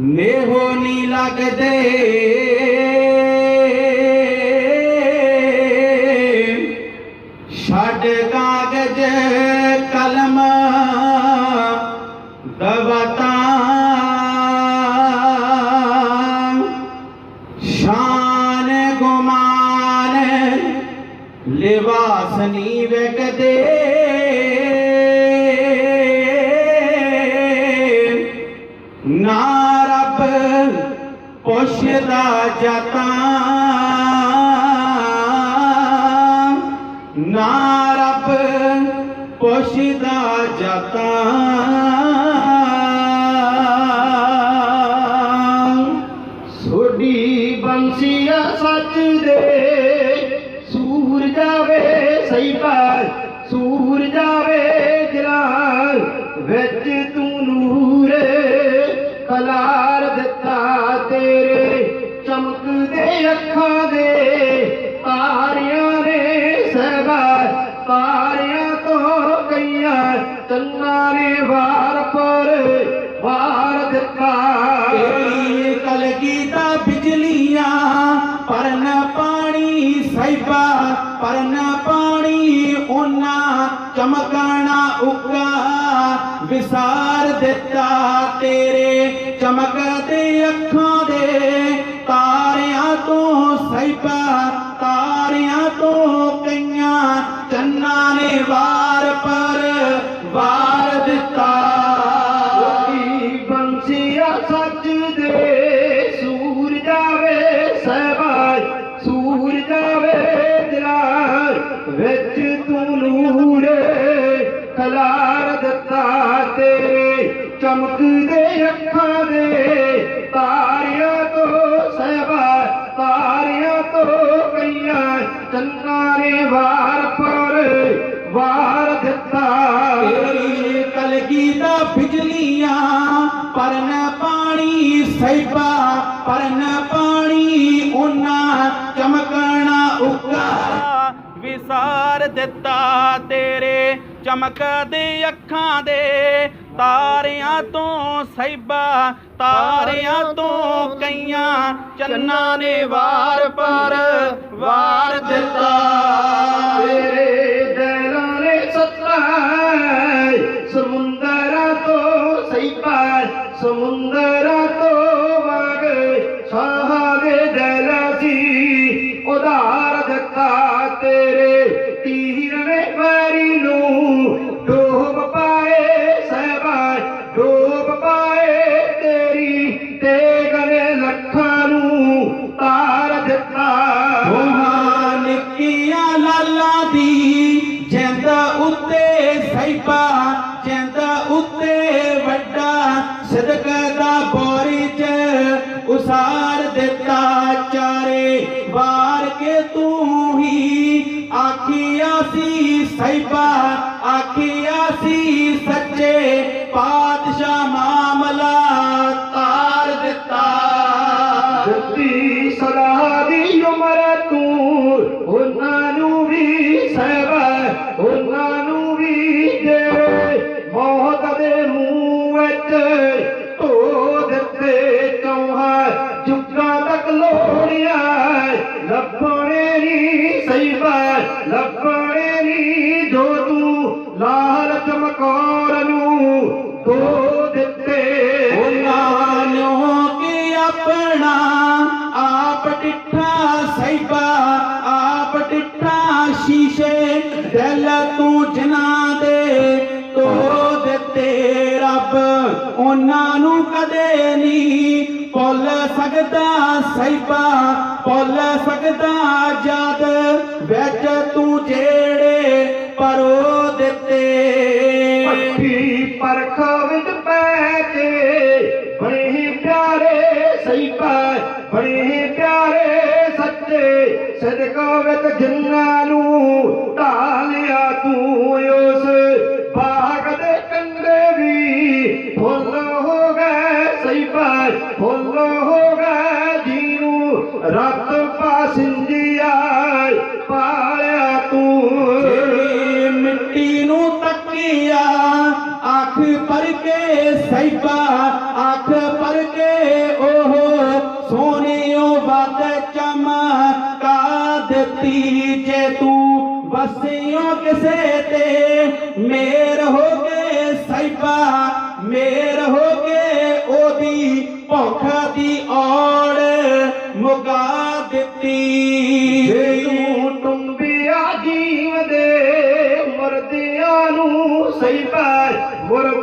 ਨੇਹੋ ਨੀ ਲੱਗਦੇ। ਛੱਡ ਕਾਗਜ਼ ਕਲਮ ਦਵਤਾਂ ਸ਼ਾਨ ਗੁਮਾਨ ਲਿਵਾਸ ਨੀ ਵਗਦੇ ਜਾਤਾਂ ਨਾ ਰੱਬ ਪੁੱਛਦਾ ਜਾਤਾਂ। ਸੋਡੀ ਬੰਸੀਆ ਸੱਚ ਦੇ ਸੂਰ ਜਾਵੇ ਸਹੀ ਪਾਰ ਸਹਿਬਾ ਤਾਰਿਆਂ ਤੋਂ ਗਈਆਂ ਚੰਨਾਂ ਨੇ ਵਾਰ ਪਰ ਵਾਰ ਦਿੱਤਾ। ਤੇਰੀ ਕਲਗੀ ਦਾ ਬਿਜਲੀਆਂ ਪਰਨ ਪਾਣੀ ਸਹਿਬਾ ਪਰਨ ਪਾਣੀ ਉਹਨਾਂ ਚਮਕਣਾ ਉੱਗਾ। ਵਿਸਾਰ ਦਿੱਤਾ ਤੇਰੇ ਚਮਕਦੇ ਅੱਖਾਂ ਦੇ, ਤਾਰਿਆਂ ਤੋਂ ਸਹਿਬਾ ਵਿੱਚ ਵਿਸਾਰ ਦਿੱਤਾ ਤੇਰੇ ਚਮਕਦੇ ਅੱਖਾਂ ਦੇ ਤਾਰਿਆਂ ਤੋਂ ਸਹਿਬਾ ਤਾਰਿਆਂ ਤੋਂ ਕਈਆਂ ਚੰਨਾਂ ਨੇ ਵਾਰ ਪਰ ਵਾਰ ਦਿੱਤਾ। ਤੇਰੇ ਦਿਲਾਂ ਨੇ ਸੱਤਾ ਸਮੁੰਦਰਾਂ ਤੋਂ ਸਹੀ ਪਾਰ ਸਮੁੰਦਰਾਂ ਆਖਿਆ ਸੀ ਸੱਚੇ ਪਾਤਸ਼ਾਹ ਮਾਮਲਾ ਤਾਰ ਦਿੱਤਾ। ਦਿੱਤੀ ਸਦਾ ਦੀ ਉਮਰ ਤੂੰ ਉਹਨਾਂ ਲਾਲ ਨੂੰ ਦੋ ਦਿੱਤੇ ਉਹਨਾਂ ਨੂੰ ਕਿ ਆਪਣਾ ਆਪ ਡਿੱਠਾ ਸਹਿਬਾ, ਆਪ ਡਿੱਠਾ ਸ਼ੀਸ਼ੇ, ਦਿਲ ਤੂੰ ਜਨਾ ਦੇ ਤੋ ਦਿੱਤੇ ਰੱਬ। ਉਹਨਾਂ ਨੂੰ ਕਦੇ ਨਹੀਂ ਭੁੱਲ ਸਕਦਾ ਸਹਿਬਾ, ਭੁੱਲ ਸਕਦਾ ਜਦ ਵਿੱਚ ਤੂੰ ਜੇ ਰਤ ਪਾਸਿੰਜੀਆਏ ਪਾਲਿਆ ਤੂੰ। ਜਿਹੜੀ ਮਿੱਟੀ ਨੂੰ ਤੱਕੀਆ, ਅੱਖ ਪਰ ਕੇ ਸੈਬਾ ਅੱਖ ਪਰ ਕੇ ਉਹ ਸੋਨਿਓ ਵਦ ਚਮਕਾ ਦਿੱਤੀ ਜੇ ਤੂੰ ਵਸਿਓ ਕਿਸੇ ਤੇ। ਮੇਰ ਹੋ ਕੇ ਸੈਬਾ ਮੇਰ ਹੋ ਮਰਦਿਆਂ ਨੂੰ